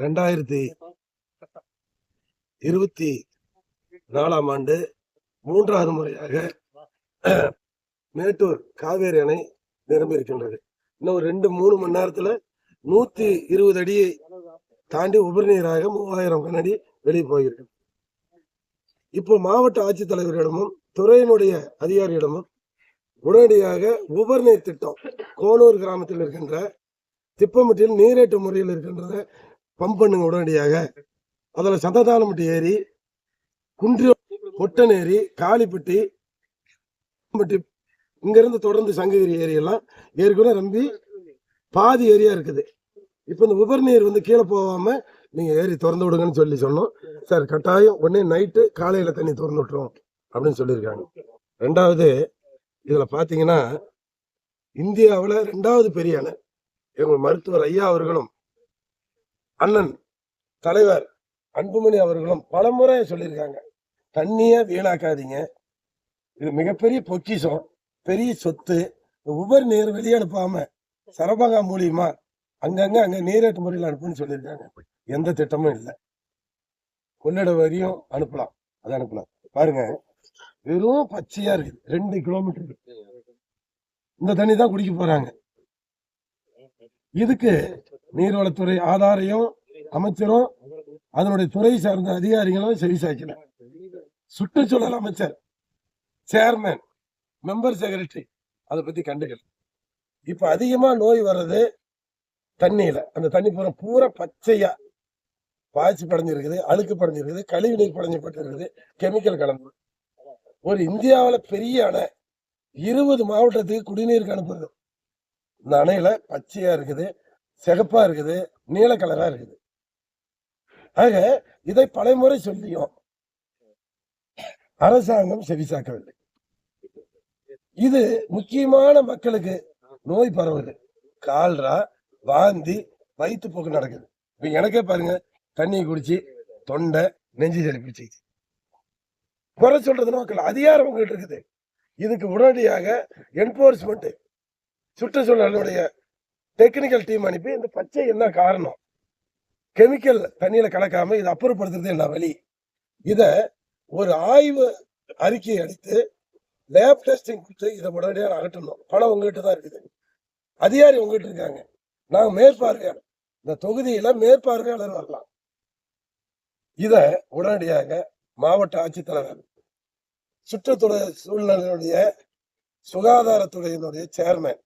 ரெண்டாயிரத்தி இருபத்தி நாலாம் ஆண்டு மூன்றாவது முறையாக மேட்டூர் காவேரி அணை நிரம்பி இருக்கின்றது இன்னும் ஒரு ரெண்டு மூணு மணி நேரத்துல நூத்தி இருபது அடியை தாண்டி உபரிநீராக மூவாயிரம் கனஅடி வெளியே போயிருக்கு இப்போ மாவட்ட ஆட்சித்தலைவரிடமும் துறையினுடைய அதிகாரியிடமும் உடனடியாக உபர்நீர் திட்டம் கோனூர் கிராமத்தில் இருக்கின்ற திப்பமட்டில் நீரேற்று முறையில் இருக்கின்றத பம்ப் பண்ணுங்க உடனடியாக. அதில் சததானமட்டி ஏரி குன்றி ஒட்டநேரி காளிப்பட்டி பட்டி இங்கிருந்து தொடர்ந்து சங்ககிரி ஏரியெல்லாம் ஏற்கனவே நம்பி பாதி ஏரியா இருக்குது. இப்போ இந்த உபர்நீர் வந்து கீழே போகாமல் நீங்கள் ஏரி திறந்து விடுங்கன்னு சொல்லி சொன்னோம். சார் கட்டாயம் உடனே நைட்டு காலையில் தண்ணி திறந்து விட்டுரும் அப்படின்னு சொல்லியிருக்காங்க. ரெண்டாவது இதில் பார்த்தீங்கன்னா இந்தியாவில் ரெண்டாவது பெரிய அணை. எங்கள் மருத்துவர் ஐயா அவர்களும் அண்ணன் தலைவர் அன்புமணி அவர்களும் பல முறை சொல்லியிருக்காங்க. தண்ணியை வீணாக்காதீங்க. இது மிகப்பெரிய பொக்கிஷம் பெரிய சொத்து. உபர் நீர் வெளியே அனுப்பாம சரபங்கா மூலியமா அங்கங்க அங்க நீரேற்று முறையில் அனுப்புன்னு சொல்லியிருக்காங்க. எந்த திட்டமும் இல்லை. கொள்ளிட வரியும் அனுப்பலாம். அதை அனுப்பலாம். பாருங்க வெறும் பச்சையா இருக்குது. ரெண்டு கிலோமீட்டர் இந்த தண்ணி தான் குடிக்க போறாங்க. இதுக்கு நீர்வளத்துறை ஆதாரையும் அமைச்சரும் அதனுடைய துறை சார்ந்த அதிகாரிகளும் செவி சாய்க்கல. சுற்றுச்சூழல் அமைச்சர் சேர்மேன் மெம்பர் செக்ரட்டரி அதை பத்தி கண்டுக்கல. இப்ப அதிகமா நோய் வர்றது தண்ணியில. அந்த தண்ணி பூரா பூரா பச்சையா பாய்ச்சி படைஞ்சிருக்குது அழுக்கு படைஞ்சிருக்குது கழிவு நீர் படைஞ்சப்பட்டிருக்குது கெமிக்கல் கலந்து. ஒரு இந்தியாவில் பெரிய அணை இருபது மாவட்டத்துக்கு குடிநீருக்கு அனுப்புறது. இந்த அணையில பச்சையா இருக்குது சிகப்பா இருக்குது நீல கலரா இருக்குது. ஆக இதை பலமுறை சொல்லியும் அரசாங்கம் செவிசாக்கவில்லை இது முக்கியமான மக்களுக்கு நோய் பரவுது. கால்ரா வாந்தி வயிற்றுப்போக்கு நடக்குது. இப்ப எனக்கே பாருங்க தண்ணி குடிச்சு தொண்டை நெஞ்சு சளி பிடிச்சிச்சு குறை சொல்றது மக்கள் அதிகாரம் உங்ககிட்ட இருக்குது. இதுக்கு உடனடியாக என்போர்ஸ்மெண்ட் சுற்றுச்சூழலுடைய டெக்னிக்கல் டீம் அனுப்பி இந்த பச்சை என்ன காரணம். கெமிக்கல் தண்ணியில் கலக்காம இதை அப்புறப்படுத்துறது என்ன வழி? இதை ஒரு ஆய்வு அறிக்கையை அடித்து லேப் டெஸ்டிங் கொடுத்து இதை உடனடியாக அகற்றணும். பணம் உங்ககிட்ட தான் இருக்குது. அதிகாரி உங்ககிட்ட இருக்காங்க. நாங்கள் மேற்பார்வையாளர். இந்த தொகுதியில் மேற்பார்வையாளர் வரலாம். இதை உடனடியாக மாவட்ட ஆட்சித்தலைவர் சுற்றுத்துறை சூழ்நிலையுடைய சுகாதாரத்துறையினுடைய சேர்மேன்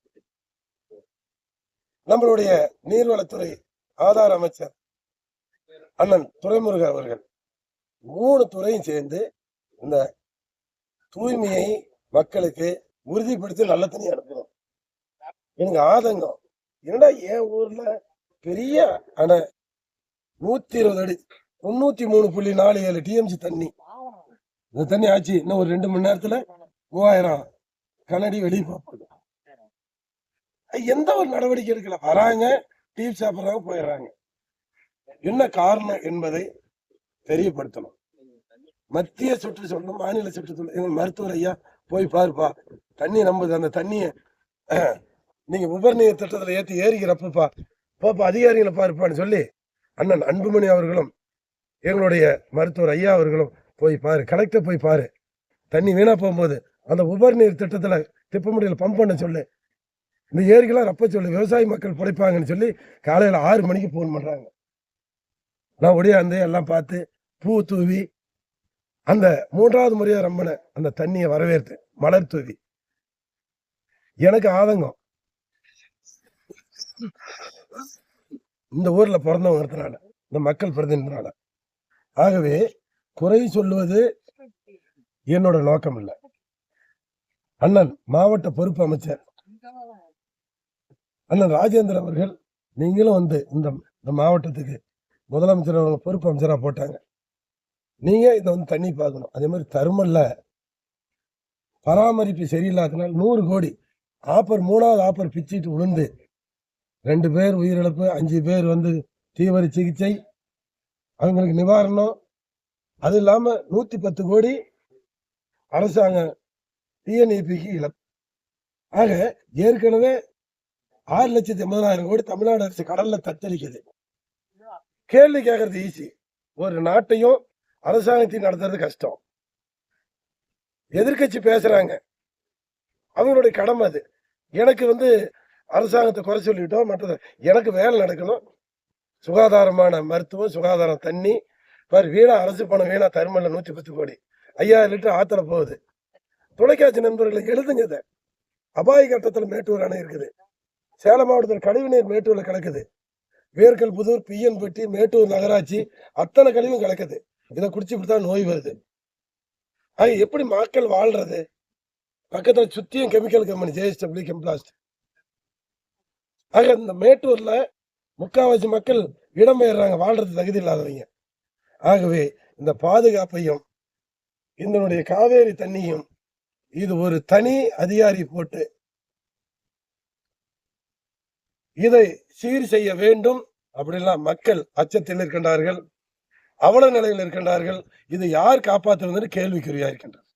நம்மளுடைய நீர்வளத்துறை ஆதார அமைச்சர் அண்ணன் துறைமுருக அவர்கள். மூணு துறையும் சேர்ந்து இந்த தூய்மையை மக்களுக்கு உறுதிப்படுத்தி நல்ல தண்ணி அனுப்பணும் எனக்கு ஆதங்கம். என்னடா என் ஊர்ல பெரிய அணை நூத்தி இருபது அடி தொண்ணூத்தி மூணு புள்ளி நாலு ஏழு டிஎம்சி தண்ணி. இந்த தண்ணி ஆச்சு இன்னும் ஒரு ரெண்டு மணி நேரத்துல மூவாயிரம் கனடி வெளியே போகுது எந்த ஒரு நடவடிக்கை எடுக்கல. வராங்க டீ சாப்பிட்றாங்க போயிடுறாங்க. என்ன காரணம் என்பதை தெரியப்படுத்தணும். மத்திய சுற்றுச்சூழல் மாநில சுற்றுச்சூழல் மருத்துவர் ஐயா போய் பாருப்பா. தண்ணி நம்புது. அந்த தண்ணியை நீங்க உபர்நீர் திட்டத்துல ஏத்தி ஏறிக்கிறப்பப்பா போப்பா அதிகாரிகளை பாருப்பான்னு சொல்லி அண்ணன் அன்புமணி அவர்களும் எங்களுடைய மருத்துவர் ஐயா அவர்களும் போய் பாரு. கலெக்டர் போய் பாரு. தண்ணி வீணா போகும்போது அந்த உபர்நீர் திட்டத்துல திப்பமுடியில் பம்ப் பண்ண சொல்லு. இந்த ஏரிக்கெல்லாம் ரப்ப சொல்லு விவசாய மக்கள் பிழைப்பாங்கன்னு சொல்லி காலையில் ஆறு மணிக்கு ஃபோன் பண்ணுறாங்க நான் ஒடியாந்து எல்லாம் பார்த்து பூ தூவி அந்த மூன்றாவது முறையாக ரம்மனை அந்த தண்ணியை வரவேற்று மலர் தூவி. எனக்கு ஆதங்கம். இந்த ஊர்ல பிறந்தவங்கிறதுனால இந்த மக்கள் பிரதிநிதினால ஆகவே குறை சொல்லுவது என்னோட நோக்கம் இல்லை அண்ணன் மாவட்ட பொறுப்பு அமைச்சர் அண்ணன் ராஜேந்திரன் அவர்கள் நீங்களும் வந்து இந்த இந்த மாவட்டத்துக்கு முதலமைச்சர் அவங்க பொறுப்பு அமைச்சராக போட்டாங்க. நீங்கள் இதை வந்து தண்ணி பார்க்கணும் அதே மாதிரி தருமல்ல. பராமரிப்பு சரியில்லாதனால நூறு கோடி. ஆப்பர் மூணாவது ஆப்பர் பிச்சிட்டு விழுந்து ரெண்டு பேர் உயிரிழப்பு அஞ்சு பேர் வந்து தீவிர சிகிச்சை. அவங்களுக்கு நிவாரணம். அது இல்லாமல் நூற்றி பத்து கோடி அரசாங்கம் டிஎன்இபிக்கு இழப்பு. ஆக ஏற்கனவே ஆறு லட்சத்தி எண்பதாயிரம் கோடி தமிழ்நாடு அரசு கடல்ல தத்தளிக்குது. கேள்வி கேட்கறது ஈஸி ஒரு நாட்டையும் அரசாங்கத்தையும் நடத்துறது கஷ்டம். எதிர்க்கட்சி பேசுறாங்க. அவங்களுடைய கடமை அது. எனக்கு வந்து அரசாங்கத்தை குறை சொல்லிட்டோம் மற்றது எனக்கு வேலை நடக்கணும். சுகாதாரமான மருத்துவம் சுகாதாரம் தண்ணி. பாரு வீணா அரசு பணம் வீணா தருமல்ல நூத்தி பத்து கோடி. ஐயாயிரம் லிட்டர் ஆத்துல போகுது. தொலைக்காட்சி நண்பர்களுக்கு எழுதுங்க இதை. அபாய கட்டத்துல மேட்டூர் அணை இருக்குது. சேலம் மாவட்டத்தில் கழிவுநீர் மேட்டூரில் கலக்குது வேர்க்கல் புதூர் பிஎன்பட்டி மேட்டூர் நகராட்சி அத்தனை கழிவும் கலக்குது இதை குடிச்சு இப்படித்தான் நோய் வருது. ஆக எப்படி மக்கள் வாழ்றது? பக்கத்தில் சுத்தியும் கெமிக்கல் கம்பெனி ஜேஎஸ்டபிள்யூ கெம்பிளாஸ்ட் ஆக இந்த மேட்டூரில் முக்காவாசி மக்கள் இடம்பெயர்றாங்க வாழ்றது தகுதி இல்லாதவங்க. ஆகவே இந்த பாதுகாப்பையும் இதனுடைய காவேரி தண்ணியும் இது ஒரு தனி அதிகாரி போட்டு இதை சீர் செய்ய வேண்டும் அப்படிலாம் மக்கள் அச்சத்தில் இருக்கின்றார்கள் அவல நிலையில் இருக்கின்றார்கள். இதை யார் காப்பாற்றுவதுன்னு கேள்விக்குறியா இருக்கின்றது.